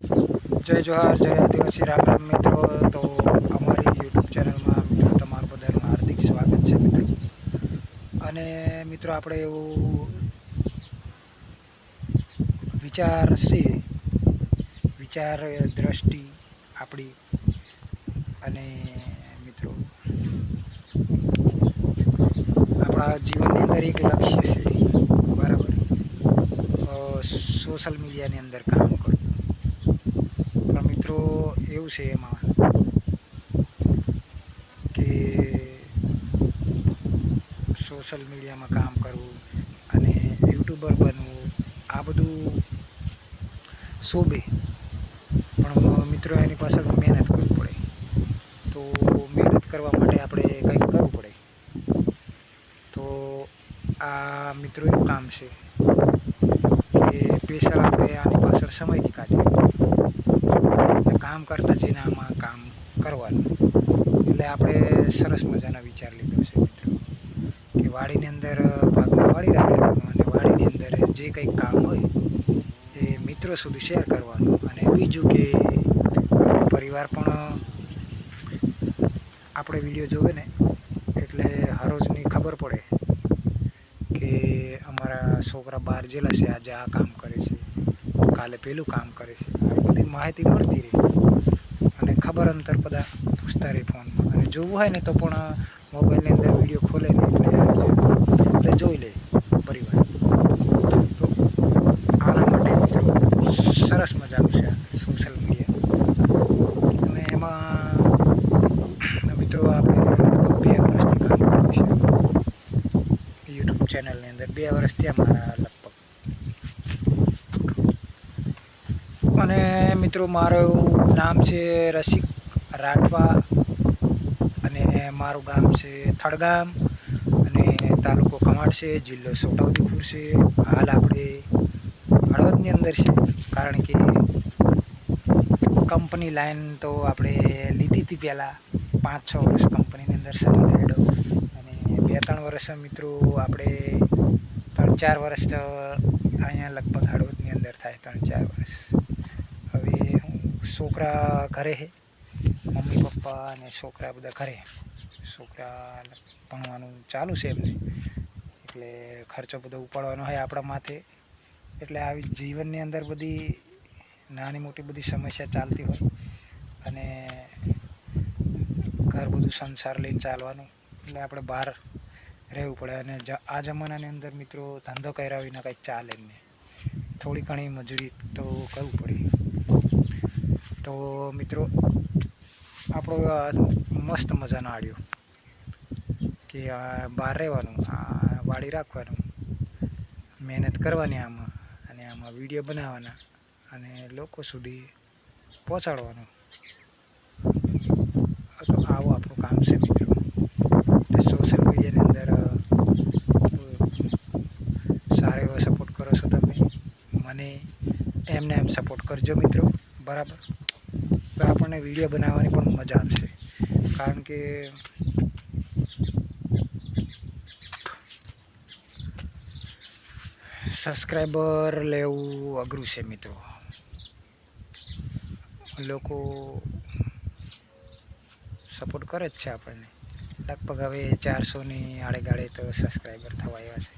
જય જોહાર, જય આદિવાસી, રામ રામ મિત્રો. તો અમારી યુટ્યુબ ચેનલમાં મિત્રો તમારું બધાનું હાર્દિક સ્વાગત છે મિત્રો. અને મિત્રો આપણે એવું વિચાર છે, વિચાર દ્રષ્ટિ આપણી. અને મિત્રો, આપણા જીવનની અંદર એક લક્ષ્ય છે, બરાબર? સોશિયલ મીડિયાની અંદર કામ કરવું. મિત્રો એવું છે એમાં કે સોશિયલ મીડિયામાં કામ કરવું અને યુટ્યુબર બનવું, આ બધું શોભે. પણ મિત્રો એની પાછળ મહેનત કરવી પડે. તો મહેનત કરવા માટે આપણે કંઈક કરવું પડે. તો આ મિત્રો એવું કામ છે કે સ્પેશિયલ આપણે આની પાછળ સમય નીકાળીએ કામ કરતા જઈને આમાં કામ કરવાનું. એટલે આપણે સરસ મજાનો વિચાર લીધો છે મિત્રો. કે વાડીની અંદર ભાગમાં વાળી રાખવાનું અને વાડીની અંદર જે કંઈક કામ હોય, એ મિત્રો સુધી શેર કરવાનું અને બીજું કે પરિવાર પણ આપણે વીડિયો જોવે ને, એટલે હરોજની ખબર પડે કે અમારા છોકરા બહાર જેલા છે, આજે આ કામ કરે છે. કાલે પેલું કામ કરે છે. બધી માહિતી મળતી રહે. અને ખબર અંતર બધા પૂછતા રહે ફોનમાં અને જોવું હોય ને તો પણ મોબાઈલની અંદર વીડિયો ખોલે ને એટલે એટલે જોઈ લે પરિવાર. તો આના માટે સરસ મજાનું છે સોશિયલ મીડિયા અને એમાં મિત્રો આપણે બે વર્ષથી કામ યુટ્યુબ ચેનલની અંદર બે વર્ષથી અમારા લગભગ અને મિત્રો, મારું નામ છે રસિક રાઠવા અને મારું ગામ છે થડગામ અને તાલુકો કમાડ છે, જિલ્લો છોટાઉદેપુર છે. હાલ આપણે હળવદની અંદર છે, કારણ કે કંપની લાઈન તો આપણે લીધી હતી પહેલાં. પાંચ છ વર્ષ કંપનીની અંદર સમય રેડો અને બે ત્રણ વર્ષ મિત્રો આપણે ત્રણ ચાર વર્ષ અહીંયા લગભગ હળવદની અંદર થાય ત્રણ ચાર વર્ષ. છોકરા ઘરે છે. મમ્મી, પપ્પા અને છોકરા બધા ઘરે છોકરા ભણવાનું ચાલુ છે એમને. એટલે ખર્ચો બધો ઉપાડવાનો હોય આપણા માથે. એટલે આવી જીવનની અંદર બધી નાની મોટી બધી સમસ્યા ચાલતી હોય. અને ઘર બધું સંસાર લઈને ચાલવાનું. એટલે આપણે બહાર રહેવું પડે. અને આ જમાનાની અંદર મિત્રો ધંધો કર્યા વિના કંઈ ચાલે જ નહીં. થોડી ઘણી મજૂરી તો કરવું પડે. તો મિત્રો, આપણો મસ્ત મજાનો આડ્યો. કે બહાર રહેવાનું વાડી રાખવાનું, મહેનત કરવાની આમાં, અને આમાં વીડિયો બનાવવાના, અને લોકો સુધી પહોંચાડવાનું. તો આવું આપણું કામ છે મિત્રો. સોશિયલ મીડિયાની અંદર સારો એવો સપોર્ટ કરો છો તમે, મને એમને એમ સપોર્ટ કરજો મિત્રો, બરાબર? તો આપણને વીડિયો બનાવવાની પણ મજા આવશે. કારણ કે સબસ્ક્રાઈબર લેવું અઘરું છે મિત્રો. લોકો સપોર્ટ કરે જ છે આપણને. લગભગ હવે ચારસોની આડેગાળે તો સબસ્ક્રાઈબર થવા આવ્યા છે.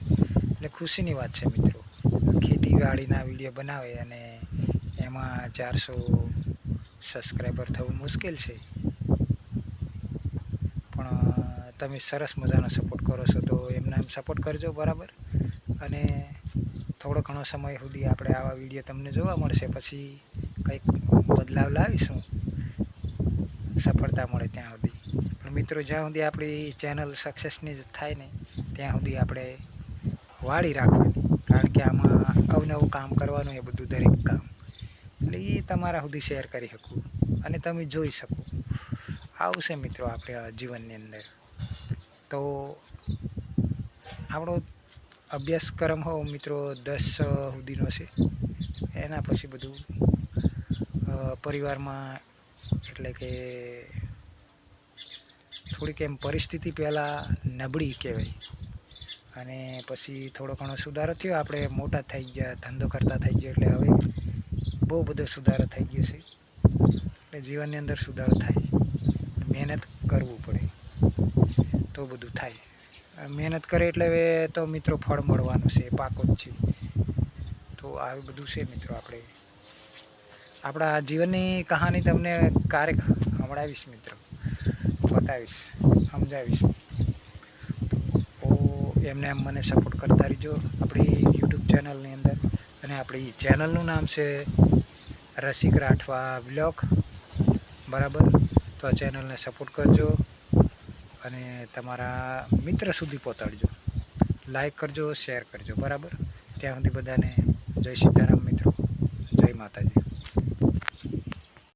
એટલે ખુશીની વાત છે મિત્રો. ખેતીવાડીના વીડિયો બનાવે અને એમાં ચારસો સબસ્ક્રાઈબર થવું મુશ્કેલ છે. પણ તમે સરસ મજાનો સપોર્ટ કરો છો, તો એમને એમ સપોર્ટ કરજો, બરાબર? અને થોડો ઘણો સમય સુધી આપણે આવા વીડિયો તમને જોવા મળશે, પછી કંઈક બદલાવ લાવીશું. સફળતા મળે ત્યાં સુધી. પણ મિત્રો, જ્યાં સુધી આપણી ચેનલ સક્સેસની જ થાય ને, ત્યાં સુધી આપણે વાળી રાખવાની. કારણ કે આમાં અવનવું કામ કરવાનું એ બધું દરેક કામ. એટલે એ તમારા સુધી શેર કરી શકું અને તમે જોઈ શકો. આવું છે મિત્રો આપણે જીવનની અંદર. તો આપણો અભ્યાસક્રમ હો મિત્રો દસ સુધીનો છે. એના પછી બધું પરિવારમાં એટલે કે થોડીક એમ પરિસ્થિતિ પહેલાં નબળી કહેવાય. અને પછી થોડો ઘણો સુધારો થયો, આપણે મોટા થઈ ગયા, ધંધો કરતા થઈ ગયા, એટલે હવે બહુ બધો સુધારો થઈ ગયો છે. એટલે જીવનની અંદર સુધારો થાય. મહેનત કરવું પડે. તો બધું થાય. મહેનત કરે એટલે હવે તો મિત્રો ફળ મળવાનું છે, પાકો જ છે. તો આવી બધું છે મિત્રો આપણે. આપણા જીવનની કહાની તમને ક્યારેક સંભળાવીશ મિત્રો? બતાવીશ, સમજાવીશ. તો એમને એમ મને સપોર્ટ કરતા રહીજો આપણી યુટ્યુબ ચેનલની અંદર. અને આપણી ચેનલનું નામ છે રસિક રાઠવા બ્લોગ બરાબર? તો આ ચેનલને સપોર્ટ કરજો અને તમારા મિત્ર સુધી પહોંચાડજો. લાઈક કરજો શેર કરજો, બરાબર? ત્યાં સુધી બધાને જય સીતારામ મિત્રો, જય માતાજી.